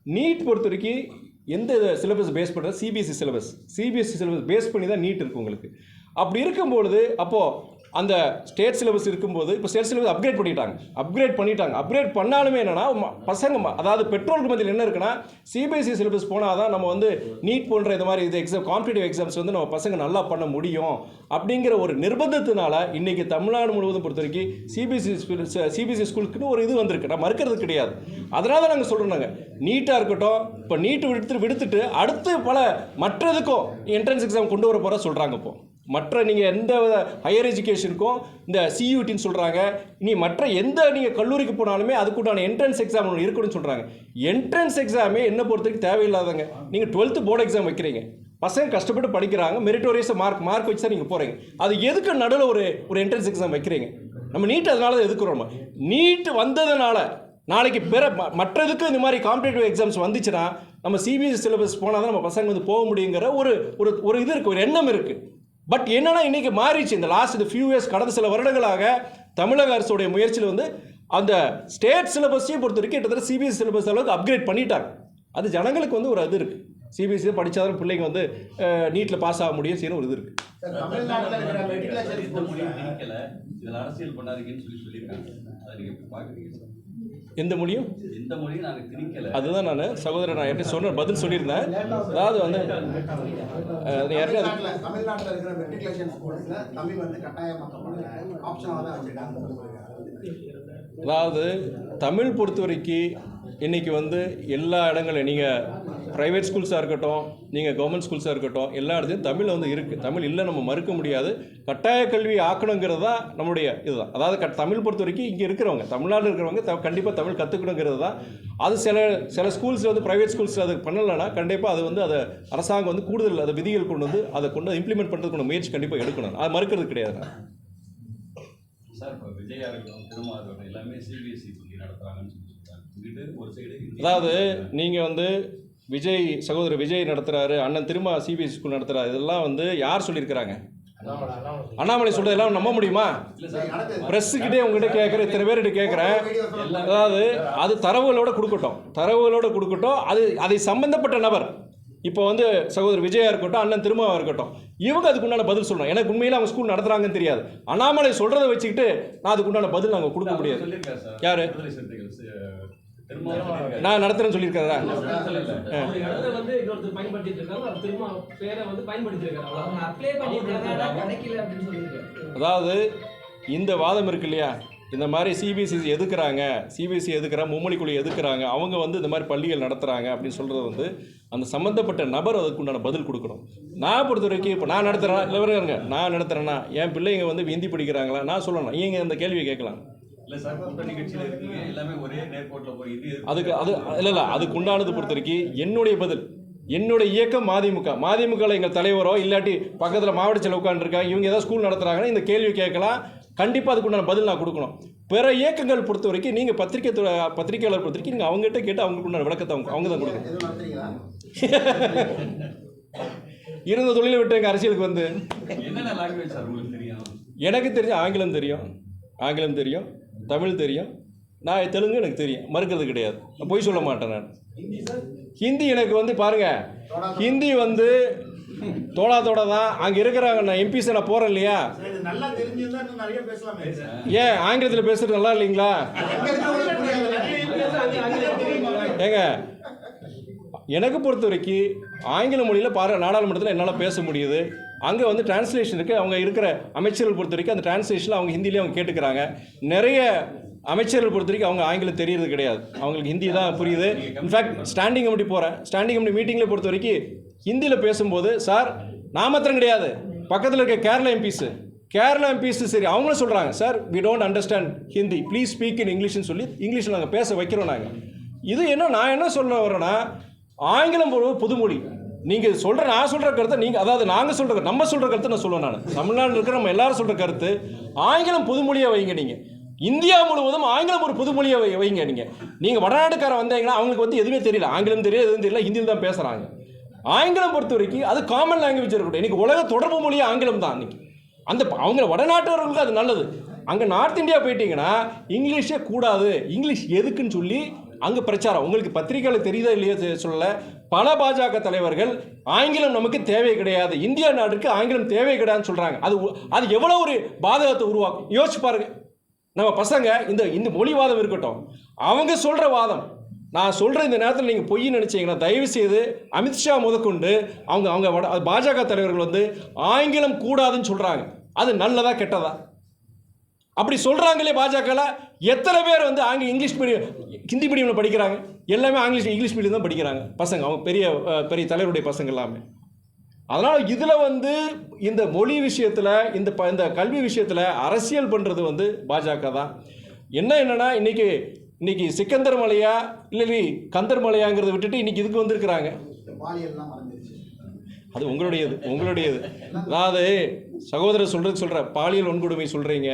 நீட் பொறுத்த வரைக்கும் எந்த சிலபஸ் பேஸ் பண்ணுறது CBSE syllabus CBSE syllabus base பண்ணி தான் நீட் இருக்கும் உங்களுக்கு. அப்படி இருக்கும்பொழுது அப்போது அந்த ஸ்டேட் சிலபஸ் இருக்கும்போது இப்போ ஸ்டேட் சிலபஸ் அப்கிரேட் பண்ணிட்டாங்க. அப்கிரேட் பண்ணிட்டாங்க. அப்கிரேட் பண்ணாலுமே என்னன்னா பசங்க அதாவது பெட்ரோலுக்கு மத்தியில் என்ன இருக்குன்னா சிபிஎஸ்சி சிலபஸ் போனால் தான் நம்ம வந்து நீட் போன்ற இந்த மாதிரி இது எக்ஸாம் காம்படிட்டிவ் எக்ஸாம்ஸ் வந்து நம்ம பசங்க நல்லா பண்ண முடியும். அப்படிங்கிற ஒரு நிர்பந்தத்தினால இன்றைக்கி தமிழ்நாடு முழுவதும் பொறுத்த வரைக்கும் சிபிஎஸ்சி சிபிஎஸ்சி ஸ்கூலுக்குன்னு ஒரு இது வந்திருக்கு. நான் மறுக்கிறது கிடையாது. அதனால தான் நாங்கள் சொல்கிறோம் நாங்கள் நீட்டாக இருக்கட்டும் இப்போ நீட்டு விடுத்து விடுத்துட்டு அடுத்து பல மற்றதுக்கும் என்ட்ரன்ஸ் எக்ஸாம் கொண்டு வர போகிற சொல்கிறாங்க இப்போ. மற்ற நீங்கள் எந்த ஹையர் எஜுகேஷனுக்கும் இந்த சியூடின்னு சொல்கிறாங்க இனி மற்ற எந்த நீங்கள் கல்லூரிக்கு போனாலுமே அதுக்குண்டான என்ட்ரன்ஸ் எக்ஸாம் ஒன்று இருக்கணும்னு சொல்கிறாங்க என்ட்ரன்ஸ் எக்ஸாமே என்ன பொறுத்த வரைக்கும் தேவையில்லாதங்க நீங்கள் டுவெல்த்து போர்டு எக்ஸாம் வைக்கிறீங்க. பசங்க கஷ்டப்பட்டு படிக்கிறாங்க. மெரிட்டோரியஸாக மார்க் மார்க் வச்சு தான் நீங்கள் போகிறீங்க அது எதுக்கு நடுவில் ஒரு ஒரு என்ட்ரன்ஸ் எக்ஸாம் வைக்கிறீங்க? நம்ம நீட் அதனால தான் எதுக்குறோம் நம்ம நீட் வந்ததுனால நாளைக்கு பிற ம- மற்றதுக்கு இந்த மாதிரி காம்படிட்டிவ் எக்ஸாம்ஸ் வந்துச்சுன்னா நம்ம சிபிஎஸ்சி சிலபஸ் போனால் தான் நம்ம பசங்க வந்து போக முடியுங்கிற ஒரு ஒரு ஒரு இது இருக்குது ஒரு எண்ணம் இருக்குது பட் என்னன்னா இன்னைக்கு மாறிச்சு இந்த லாஸ்ட் இந்த ஃபியூ இயர்ஸ் கடந்த சில வருடங்களாக தமிழக அரசுடைய முயற்சியில் வந்து அந்த ஸ்டேட் சிலபஸையும் பொறுத்த வரைக்கும் கிட்டத்தட்ட சிபிஎஸ்சி சிலபஸ் அளவுக்கு அப்கிரேட் பண்ணிட்டாங்க. அது ஜனங்களுக்கு வந்து ஒரு இது இருக்குது சிபிஎஸ்சி படித்தாதான் பிள்ளைங்க வந்து நீட்டில் பாஸ் ஆக முடியும் செய்யணும் ஒரு இது இருக்குது அரசியல் பண்ணாதீங்கன்னு சொல்லி சொல்லியிருக்காங்க. அதை நீங்க எப்படி பாக்குறீங்க சார்? எந்த மொழியும்? எந்த மொழியும் நாங்க திணிக்கல. அதுதான் நான் சகோதரர் நான் எப்படி சொன்ன பதில் சொல்லியிருந்தேன். அதாவது வந்து தமிழ்நாட்டில் தமிழ்நாட்டில் இருக்கிற மெட்ரிகுலேஷன் ஸ்கூல்ஸ்ல தமிழ் வந்து கட்டாயமாக்கப்படல ஆப்ஷனாக தான் வச்சுருக்காங்க அதாவது தமிழ் பொறுத்த வரைக்கும் இன்னைக்கு வந்து எல்லா இடங்களையும் நீங்கள் ப்ரைவேட் ஸ்கூல்ஸாக இருக்கட்டும் நீங்கள் கவர்மெண்ட் ஸ்கூல்ஸாக இருக்கட்டும் எல்லா இடத்துலையும் தமிழ் வந்து இருக்குது தமிழ் இல்லை நம்ம மறுக்க முடியாது. கட்டாய கல்வி ஆக்கணுங்கிறது தான் நம்மளுடைய இதுதான். அதாவது க தமிழ் பொறுத்த வரைக்கும் இங்கே இருக்கிறவங்க தமிழ்நாட்டில் இருக்கிறவங்க த கண்டிப்பாக தமிழ் கற்றுக்கணுங்கிறது தான். அது சில சில ஸ்கூல்ஸில் வந்து ப்ரைவேட் ஸ்கூல்ஸில் அது பண்ணலைன்னா கண்டிப்பாக அது வந்து அதை அரசாங்கம் வந்து கூடுதல் அதை விதிகள் கொண்டு வந்து அதை கொண்டு இம்ப்ளிமெண்ட் பண்ணுறதுக்கு முயற்சி கண்டிப்பாக எடுக்கணும். அது மறுக்கிறது கிடையாது. சார் இப்போ விஜயா இருக்கட்டும் திருமா இருக்கட்டும் எல்லாமே சிபிஎஸ்சி பள்ளி நடத்துறாங்கன்னு சொல்லி அதாவது நீங்கள் வந்து விஜய் சகோதரர் விஜய் நடத்துறாரு அண்ணன் திரும்ப சிபிஎஸ்சி ஸ்கூல் நடத்துறாரு. இதெல்லாம் வந்து யார் சொல்லியிருக்கிறாங்க? அண்ணாமலை சொல்றதெல்லாம் நம்ப முடியுமா? பிரஸ்ஸுக்கிட்டே உங்ககிட்ட கேட்குறேன் இத்தனை பேர்கிட்ட கேட்குறேன். அதாவது அது தரவுகளோட கொடுக்கட்டும். தரவுகளோட கொடுக்கட்டும். அது அதை சம்பந்தப்பட்ட நபர். இப்போ வந்து சகோதரர் விஜயா இருக்கட்டும் அண்ணன் திருமாவா இருக்கட்டும் இவங்க அதுக்கு உண்டான பதில் சொல்லணும். எனக்கு உண்மையில அவங்க ஸ்கூல் நடத்துறாங்கன்னு தெரியாது. அண்ணாமலை சொல்றதை வச்சுக்கிட்டு நான் அதுக்கு உண்டான பதில் நாங்கள் கொடுக்க முடியாது. யாரு? நான் நடத்துறேன்னு சொல்லியிருக்காரா? வந்து வந்து அதாவது இந்த வாதம் இருக்கு இல்லையா? இந்த மாதிரி சிபிஎஸ்சி எதுக்குறாங்க? சிபிஎஸ்சி எதுக்குறாங்க மும்மொழி குழு எதுக்குறாங்க? அவங்க வந்து இந்த மாதிரி பள்ளிகள் நடத்துகிறாங்க அப்படின்னு சொல்கிறது வந்து அந்த சம்மந்தப்பட்ட நபர் அதுக்குண்டான பதில் கொடுக்கணும். நான் பொறுத்த வரைக்கும் இப்போ நான் நடத்துகிறேன்னா இல்லை நான் நடத்துகிறேன்னா என் பிள்ளைங்க வந்து ஹிந்தி படிக்கிறாங்களா? நான் சொல்லணும். நீங்கள் இந்த கேள்வியை கேட்கலாம். அதுக்கு அது இல்லை இல்லை அதுக்கு உண்டானது பொறுத்த வரைக்கும் என்னுடைய பதில். என்னுடைய இயக்கம் மதிமுக. மதிமுகவில் எங்கள் தலைவரோ இல்லாட்டி பக்கத்தில் மாவட்ட செயலர் உட்காந்துருக்காங்க இவங்க ஏதாவது ஸ்கூல் நடத்துகிறாங்கன்னா இந்த கேள்வி கேட்கலாம். கண்டிப்பாக அதுக்கு உண்டான பதில் நான் கொடுக்கணும். பிற இயக்கங்கள் பொறுத்த வரைக்கும் நீங்கள் பத்திரிக்கை துறை- பத்திரிக்கையாளர் பொறுத்த வரைக்கும் நீங்கள் அவங்ககிட்ட கேட்டு அவங்களுக்கு உண்டான விளக்கத்தை அவங்க அவங்க தான் கொடுக்கணும். இருந்த தொழிலை விட்டு எங்கள் அரசியலுக்கு வந்து? எனக்கு தெரிஞ்ச ஆங்கிலம் தெரியும். ஆங்கிலம் தெரியும். தமிழ் தெரியும். நான் தெலுங்கு எனக்கு தெரியும். மறுக்கிறது கிடையாது. நான் பொய் சொல்ல மாட்டேன் நான். ஹிந்தி எனக்கு வந்து பாருங்க. ஹிந்தி வந்து தோடா தோடா தான். அங்கே இருக்கிறாங்க நான் எம்பிஸை நான் போகிறேன் இல்லையா? ஏன்? ஆங்கிலத்தில் பேசுறது நல்லா இல்லைங்களா? ஏங்க எனக்கு பொறுத்த வரைக்கும் ஆங்கில மொழியில் பாரு நாடாளுமன்றத்தில் என்னால் பேச முடியுது. அங்கே வந்து டிரான்ஸ்லேஷன் இருக்குது அவங்க இருக்கிற அமைச்சர்கள் பொறுத்த வரைக்கும் அந்த டிரான்ஸ்லேஷனில் அவங்க ஹிந்திலேயே அவங்க கேட்டுக்கிறாங்க. நிறைய அமைச்சர்கள் பொறுத்த வரைக்கும் அவங்க ஆங்கிலம் தெரியறது கிடையாது. அவங்களுக்கு ஹிந்தி தான் புரியுது. இன்ஃபேக்ட் ஸ்டாண்டிங் கமிட்டி போகிறேன் ஸ்டாண்டிங் கமிட்டி மீட்டிங்கில் பொறுத்த வரைக்கும் ஹிந்தியில் பேசும்போது சார் நான் மாத்திரம் கிடையாது. பக்கத்தில் இருக்க கேரளா எம்பிஸு கேரளா எம்பிஸு சரி அவங்களும் சொல்கிறாங்க sir we don't understand Hindi. Please speak in இங்கிலீஷ்னு சொல்லி இங்கிலீஷில் நாங்கள் பேச வைக்கிறோம் நாங்கள் இது என்ன நான் என்ன சொல்ல வரேன்னா ஆங்கிலம் ஒரு புதுமொழி. நீங்கள் சொல்கிற நான் சொல்கிற கருத்தை நீங்கள் அதாவது நாங்கள் சொல்கிற நம்ம சொல்கிற கருத்தை நான் சொல்லுவேன் நான். தமிழ்நாட்டில் இருக்கிற நம்ம எல்லாரும் சொல்கிற கருத்து ஆங்கிலம் புதுமொழியாக வைங்க நீங்கள் இந்தியா முழுவதும் ஆங்கிலம் ஒரு புதுமொழியை வை வைங்க நீங்கள் நீங்கள் வடநாட்டுக்காரன் வந்தீங்கன்னா அவங்களுக்கு வந்து எதுவுமே தெரியல. ஆங்கிலம் தெரியல எதுவும் தெரியல ஹிந்தியில் தான் பேசுகிறாங்க ஆங்கிலம் பொறுத்த வரைக்கும் அது காமன் லாங்குவேஜ் இருக்கட்டும். இன்றைக்கி உலக தொடர்பு மொழியே ஆங்கிலம் தான் இன்றைக்கி அந்த அவங்க வடநாட்டவர்களுக்கு அது நல்லது. அங்கே நார்த் இந்தியா போயிட்டீங்கன்னா இங்கிலீஷே கூடாது. இங்கிலீஷ் எதுக்குன்னு சொல்லி அங்கே பிரச்சாரம். உங்களுக்கு பத்திரிகையில் தெரியுதா இல்லையோ சொல்லலை? பல பாஜக தலைவர்கள் ஆங்கிலம் நமக்கு தேவை கிடையாது. இந்தியா நாட்டுக்கு ஆங்கிலம் தேவை கிடையாதுன்னு சொல்கிறாங்க அது அது எவ்வளோ ஒரு பாதகத்தை உருவாக்கும்? யோசிச்சு பாருங்க. நம்ம பசங்க இந்த இந்த மொழிவாதம் இருக்கட்டும். அவங்க சொல்கிற வாதம். நான் சொல்கிற இந்த நேரத்தில் நீங்கள் பொய் நினச்சிங்கன்னா தயவு செய்து அமித்ஷா முதற்கொண்டு அவங்க அவங்க வட அது பாஜக தலைவர்கள் வந்து ஆங்கிலம் கூடாதுன்னு சொல்கிறாங்க அது நல்லதா கெட்டதா? அப்படி சொல்கிறாங்களே பாஜகவில் எத்தனை பேர் வந்து ஆங்கில இங்கிலீஷ் மீடியம் ஹிந்தி மீடியமில் படிக்கிறாங்க? எல்லாமே ஆங்கிலீஷ் இங்கிலீஷ் மீடியம் தான் படிக்கிறாங்க பசங்க அவங்க பெரிய பெரிய தலைவருடைய பசங்க எல்லாமே. அதனால் இதில் வந்து இந்த மொழி விஷயத்தில் இந்த ப இந்த கல்வி விஷயத்தில் அரசியல் பண்ணுறது வந்து பாஜக தான். என்ன என்னென்னா இன்றைக்கி இன்னைக்கு சிக்கந்தர் மலையா இல்லை கந்தர் மலையாங்கிறத விட்டுட்டு இன்றைக்கி இதுக்கு வந்திருக்கிறாங்க. அது உங்களுடையது உங்களுடையது. அதாவது சகோதரர் சொல்கிறது சொல்கிற பாலியல் வன்கொடுமை சொல்கிறீங்க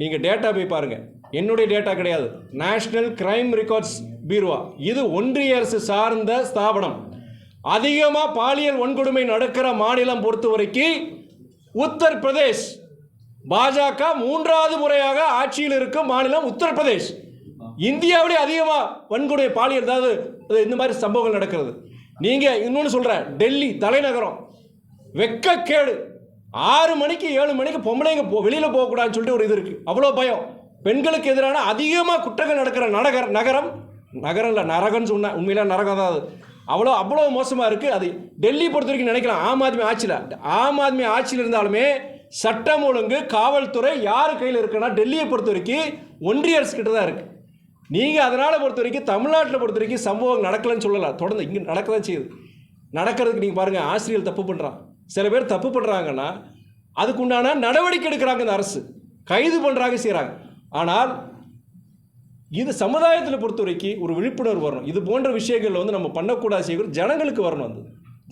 நீங்கள் டேட்டா போய் பாருங்கள் என்னுடைய டேட்டா கிடையாது. நேஷ்னல் கிரைம் ரெக்கார்ட்ஸ் பீரோவா இது ஒன்றிய அரசு சார்ந்த ஸ்தாபனம். அதிகமாக பாலியல் வன்கொடுமை நடக்கிற மாநிலம் பொறுத்த வரைக்கும் உத்தரப்பிரதேஷ். பாஜக மூன்றாவது முறையாக ஆட்சியில் இருக்கும் மாநிலம் உத்தரப்பிரதேஷ். இந்தியாவிலே அதிகமாக வன்கொடுமை பாலியல் அதாவது இந்த மாதிரி சம்பவங்கள் நடக்கிறது. நீங்கள் இன்னொன்று சொல்கிறேன் டெல்லி தலைநகரம். வெக்கக்கேடு. ஆறு மணிக்கு ஏழு மணிக்கு பொம்பளைங்க போ வெளியில் போகக்கூடாதுன்னு சொல்லிட்டு ஒரு இது இருக்குது அவ்வளோ பயம். பெண்களுக்கு எதிரான அதிகமாக குற்றங்கள் நடக்கிற நகர நகரம் நகரம் இல்லை நரகம்னு சொன்ன உண்மையில நரகம் தான் அது. அவ்வளோ அவ்வளோ மோசமாக இருக்குது அது டெல்லி பொறுத்த வரைக்கும் நினைக்கலாம். ஆம் ஆத்மி ஆட்சியில் ஆம் ஆத்மி ஆட்சியில் இருந்தாலுமே சட்டம் ஒழுங்கு காவல்துறை யார் கையில் இருக்குன்னா டெல்லியை பொறுத்த வரைக்கும் ஒன்றிய அரசு கிட்ட தான் இருக்குது நீங்கள் அதனால் பொறுத்த வரைக்கும் தமிழ்நாட்டில் பொறுத்த வரைக்கும் சம்பவம் நடக்கலைன்னு சொல்லலாம் தொடர்ந்து இங்கே நடக்க தான் செய்யுது. நடக்கிறதுக்கு நீங்கள் பாருங்கள் ஆசிரியர் தப்பு பண்ணுறான் சில பேர் தப்பு பண்ணுறாங்கன்னா அதுக்குண்டான நடவடிக்கை எடுக்கிறாங்க இந்த அரசு. கைது பண்ணுறாங்க செய்கிறாங்க ஆனால் இது சமுதாயத்தில் பொறுத்த வரைக்கும் ஒரு விழிப்புணர்வு வரணும். இது போன்ற விஷயங்களில் வந்து நம்ம பண்ணக்கூடாது செய்யக்கூடாது ஜனங்களுக்கு வரணும் அது.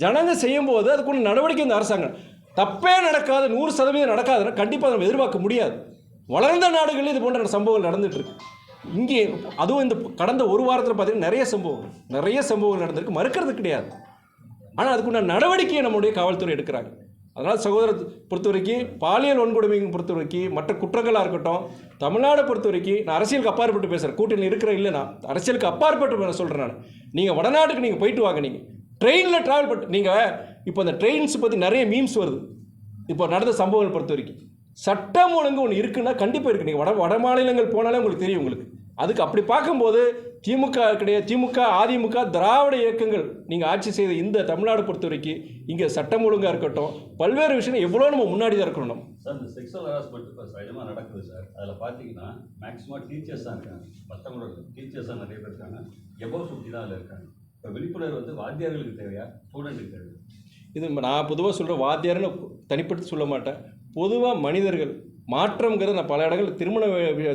ஜனங்க செய்யும்போது அதுக்குள்ள நடவடிக்கை இந்த அரசாங்கம். தப்பே நடக்காது நூறு சதவீதம் நடக்காதுன்னா கண்டிப்பாக நம்ம எதிர்பார்க்க முடியாது. வளர்ந்த நாடுகளில் இது போன்ற சம்பவங்கள் நடந்துட்டு இங்கே அதுவும் இந்த கடந்த ஒரு வாரத்தில் பார்த்தீங்கன்னா நிறைய சம்பவங்கள். நிறைய சம்பவங்கள் நடந்திருக்கு. மறுக்கிறது கிடையாது. ஆனால் அதுக்குண்டான நடவடிக்கையை நம்முடைய காவல்துறை எடுக்கிறாங்க. அதனால் சகோதரர் பொறுத்த வரைக்கும் பாலியல் வன்கொடுமையை பொறுத்த வரைக்கும் மற்ற குற்றங்களாக இருக்கட்டும் தமிழ்நாடை பொறுத்த வரைக்கும் நான் அரசியலுக்கு அப்பாற்பட்டு பேசுகிறேன் கூட்டணி இருக்கிற இல்லை நான். அரசியலுக்கு அப்பாற்பட்டு நான் சொல்கிறேன் நான். நீங்கள் வடநாட்டுக்கு நீங்கள் போயிட்டு வாங்க நீங்கள் ட்ரெயினில் ட்ராவல் பண்ணி நீங்கள் இப்போ அந்த ட்ரெயின்ஸ் பற்றி நிறைய மீம்ஸ் வருது. இப்போ நடந்த சம்பவங்கள் பொறுத்த வரைக்கும் சட்டம் ஒழுங்கு ஒன்று இருக்குன்னா கண்டிப்பாக இருக்குது நீங்கள் வட வட மாநிலங்கள் போனாலே உங்களுக்கு தெரியும் உங்களுக்கு. அதுக்கு அப்படி பார்க்கும்போது திமுக கிடையாது. திமுக அதிமுக திராவிட இயக்கங்கள். நீங்கள் ஆட்சி செய்த இந்த தமிழ்நாடு பொறுத்த வரைக்கும் இங்கே சட்டம் ஒழுங்காக இருக்கட்டும் பல்வேறு விஷயம் எவ்வளோ நம்ம முன்னாடி தான் இருக்கணும். சார் இந்த செக்ஸுவல் ஹராஸ்மெண்ட் இப்போ சகஜமாக நடக்குது சார். அதில் பார்த்தீங்கன்னா மேக்ஸிமம் டீச்சர்ஸ் தான் இருக்காங்க. மற்றவங்களோட டீச்சர்ஸ் தான் நிறைய பேர் இருக்காங்க. எபோவ் ஃபிஃப்டி தான் அதில் இருக்காங்க. இப்போ விழிப்புணர்வு வந்து வாத்தியார்களுக்கு தேவையா? ஸ்டூடெண்ட்டுக்கு தேவையா? இது நான் பொதுவாக சொல்கிற வாத்தியார்னு தனிப்படுத்தி சொல்ல மாட்டேன். பொதுவாக மனிதர்கள் மாற்றம்ங்கிறது நான் பல இடங்கள் திருமண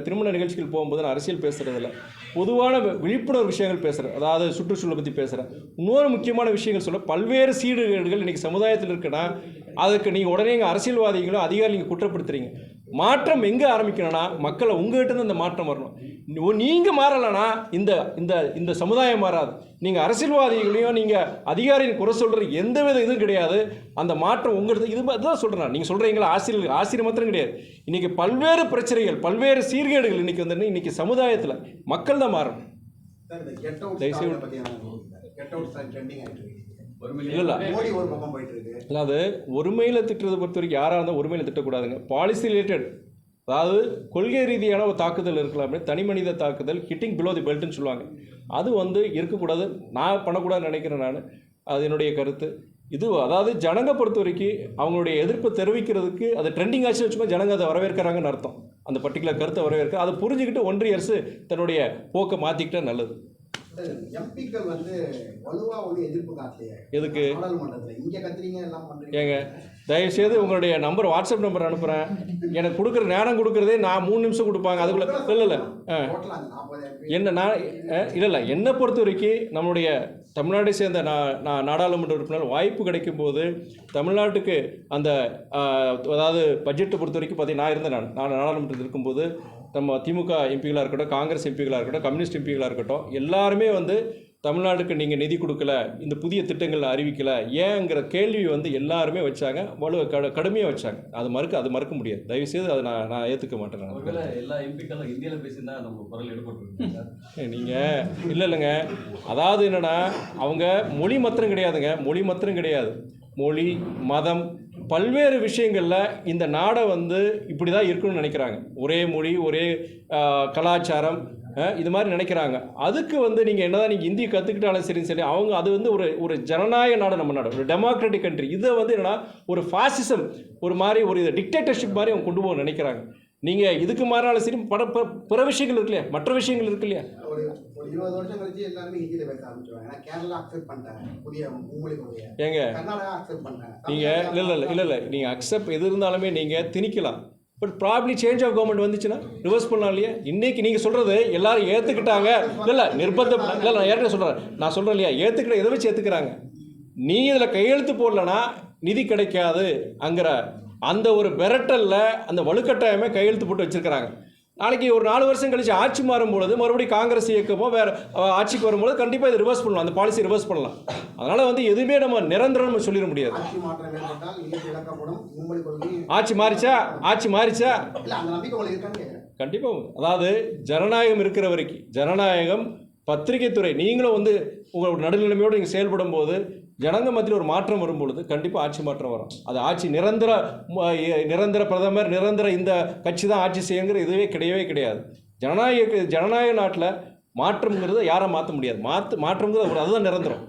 திருமண நிகழ்ச்சிகள் போகும்போது நான் அரசியல் பேசுகிறதில்ல பொதுவான விழிப்புணர்வு விஷயங்கள் பேசுகிறேன் அதாவது சுற்றுச்சூழலை பற்றி பேசுகிறேன் இன்னொரு முக்கியமான விஷயங்கள் சொல்ல பல்வேறு சீடுகள் இன்றைக்கி சமுதாயத்தில் இருக்குன்னா அதுக்கு நீங்கள் உடனே எங்கள் அரசியல்வாதிகளும் அதிகாரி நீங்கள் குற்றப்படுத்துறீங்க. மாற்றம் எங்கே ஆரம்பிக்கணும்னா மக்களை உங்கள்கிட்ட இருந்து இந்த மாற்றம் வரணும். நீங்கள் மாறலைன்னா இந்த இந்த இந்த சமுதாயம் மாறாது. நீங்கள் அரசியல்வாதிகளையும் நீங்கள் அதிகாரியின் குறை சொல்கிற எந்த வித இதுவும் கிடையாது. அந்த மாற்றம் உங்கள்கிட்ட இது தான் சொல்கிறேன் நீங்கள் சொல்கிறீங்களா ஆசிரியர் ஆசிரியர் மாத்திரம் கிடையாது. இன்றைக்கி பல்வேறு பிரச்சனைகள் பல்வேறு சீர்கேடுகள் இன்றைக்கி வந்து இன்றைக்கி சமுதாயத்தில் மக்கள் தான் மாறணும். இல்லை மில்லியன் மோடி ஒரு பக்கம் போயிட்டு இருக்கு. அதாவது ஒருமையில் திட்டுறதை பொறுத்த வரைக்கும் யாராக இருந்தால் ஒருமையில் திட்டக்கூடாதுங்க. பாலிசி ரிலேட்டட் அதாவது கொள்கை ரீதியான ஒரு தாக்குதல் இருக்கலாமே. தனி மனித தாக்குதல் ஹிட்டிங் பிலோ தி பெல்ட்னு சொல்லுவாங்க. அது வந்து இருக்கக்கூடாது. நான் பண்ணக்கூடாதுன்னு நினைக்கிறேன் நான். அது என்னுடைய கருத்து. இது அதாவது ஜனங்க பொறுத்த வரைக்கும் அவங்களுடைய எதிர்ப்பு தெரிவிக்கிறதுக்கு அது ட்ரெண்டிங் ஆச்சு வச்சுக்கோங்க ஜனங்க அதை வரவேற்கிறாங்கன்னு அர்த்தம். அந்த பர்டிகுலர் கருத்தை வரவேற்க அதை புரிஞ்சுக்கிட்டு ஒன்றிய அரசு தன்னுடைய போக்கை மாற்றிக்கிட்டால் நல்லது. எம்பிக்கள் வந்து வலுவா வந்து எதிர்ப்பு காட்டலையே. எதுக்கு? நாடாளுமன்றத்துல. இங்க கத்துறீங்க எல்லாம் பண்றீங்க. ஏங்க தயவுசெய்து உங்களுடைய நம்பர் வாட்ஸ்அப் நம்பர் அனுப்புகிறேன் எனக்கு கொடுக்குற நேரம் கொடுக்குறதே நான் மூணு நிமிஷம் கொடுப்பாங்க. அதுக்குள்ளே இல்லை இல்லை என்ன நான் இல்லை இல்லை. என்னை பொறுத்த வரைக்கும் நம்மளுடைய தமிழ்நாட்டை சேர்ந்த நான் நாடாளுமன்ற உறுப்பினர் வாய்ப்பு கிடைக்கும் போது தமிழ்நாட்டுக்கு அந்த அதாவது பட்ஜெட்டை பொறுத்த வரைக்கும் பார்த்தீங்கன்னா நான் இருந்தேன் நான். நான் நாடாளுமன்றத்தில் இருக்கும்போது நம்ம திமுக எம்பிகளாக இருக்கட்டும் காங்கிரஸ் எம்பிகளாக இருக்கட்டும் கம்யூனிஸ்ட் எம்பிகளாக இருக்கட்டும் எல்லாருமே வந்து தமிழ்நாட்டுக்கு நீங்கள் நிதி கொடுக்கல இந்த புதிய திட்டங்களை அறிவிக்கல ஏங்கிற கேள்வி வந்து எல்லாருமே வச்சாங்க வலு கடு கடுமையாக வச்சாங்க. அது மறுக்க அது மறுக்க முடியாது. தயவுசெய்து அதை நான் நான் ஏற்றுக்க மாட்டேன் எல்லா எம்பிக்களும் இந்தியாவில் பேசியிருந்தா நம்ம குரல் எடுபட்டு சார் நீங்கள் இல்லை இல்லைங்க. அதாவது என்னன்னா அவங்க மொழி மாத்திரம் கிடையாதுங்க. மொழி மாத்திரம் கிடையாது. மொழி மதம் பல்வேறு விஷயங்களில் இந்த நாடை வந்து இப்படி தான் இருக்கணும்னு நினைக்கிறாங்க. ஒரே மொழி ஒரே கலாச்சாரம் இது மாதிரி நினைக்கிறாங்க. அதுக்கு வந்து நீங்கள் என்னதான் நீங்கள் இந்தி கற்றுக்கிட்டாலும் சரி சரி அவங்க அது வந்து ஒரு ஒரு ஜனநாயக நாடு நம்ம நாடு ஒரு டெமோக்ராட்டிக் கண்ட்ரி இதை வந்து என்னன்னா ஒரு ஃபாசிசம் ஒரு மாதிரி ஒரு டிக்டேட்டர்ஷிப் மாதிரி அவங்க கொண்டு போக நினைக்கிறாங்க. நீங்கள் இதுக்கு மாறினாலும் சரி பட பிற விஷயங்கள் இருக்கு இல்லையா மற்ற விஷயங்கள் இருக்கு இல்லையா ஒரு ஒரு இருபது வருஷம் கழிச்சு எல்லாருமே ஹிந்தியில பேச ஆரம்பிச்சிருவாங்க. ஏன்னா கேரளா அக்செப்ட் பண்ணிட்டாங்க புதிய மும்மொழி கொள்கையை ஏங்க கர்நாடகா அக்செப்ட் பண்ணிட்டாங்க நீங்கள் இல்லை இல்லை இல்லை இல்லை நீங்கள் அக்செப்ட் எது இருந்தாலுமே நீங்கள் திணிக்கலாம். But probably change of government வந்துச்சுன்னா ரிவர்ஸ் பண்ணலாம் இல்லையா? இன்னைக்கு நீங்கள் சொல்கிறது எல்லாரும் ஏற்றுக்கிட்டாங்க இல்லை நிர்பந்தம் இல்லை நான் ஏற்கனவே சொல்கிறேன் நான் சொல்கிறேன் இல்லையா? ஏற்றுக்கிட்ட எதை வச்சு ஏற்றுக்கிறாங்க நீ இதில் கையெழுத்து போடலனா நிதி கிடைக்காது அங்கிற அந்த ஒரு மிரட்டலில் அந்த வலுக்கட்டாயமே கையெழுத்து போட்டு வச்சிருக்கிறாங்க. நாளைக்கு ஒரு நாலு வருஷம் கழிச்சு ஆட்சி மாறும் பொழுது மறுபடியும் காங்கிரஸ் இயக்கமோ வேறு ஆட்சிக்கு வரும்போது கண்டிப்பாக இது ரிவர்ஸ் பண்ணலாம். அந்த பாலிசி ரிவர்ஸ் பண்ணலாம். அதனால் வந்து எதுவுமே நம்ம நிரந்தரம் நம்ம சொல்லிட முடியாது. ஆட்சி மாறிச்சா? ஆட்சி மாறிச்சா? கண்டிப்பாக அதாவது ஜனநாயகம் இருக்கிற வரைக்கும் ஜனநாயகம் பத்திரிகை துறை நீங்களும் வந்து உங்களோட நடுநிலைமையோடு நீங்கள் செயல்படும் போது ஜனங்க மத்தியில் ஒரு மாற்றம் வரும் பொழுது கண்டிப்பாக ஆட்சி மாற்றம் வரும். அது ஆட்சி நிரந்தர நிரந்தர பிரதமர் நிரந்தர இந்த கட்சி தான் ஆட்சி செய்யுங்கிற இதுவே கிடையவே கிடையாது. ஜனநாயக ஜனநாயக நாட்டில் மாற்றம்ங்கிறத யாரை மாற்ற முடியாது. மாற்று மாற்றம்ங்கிறது அதுதான் நிரந்தரம்.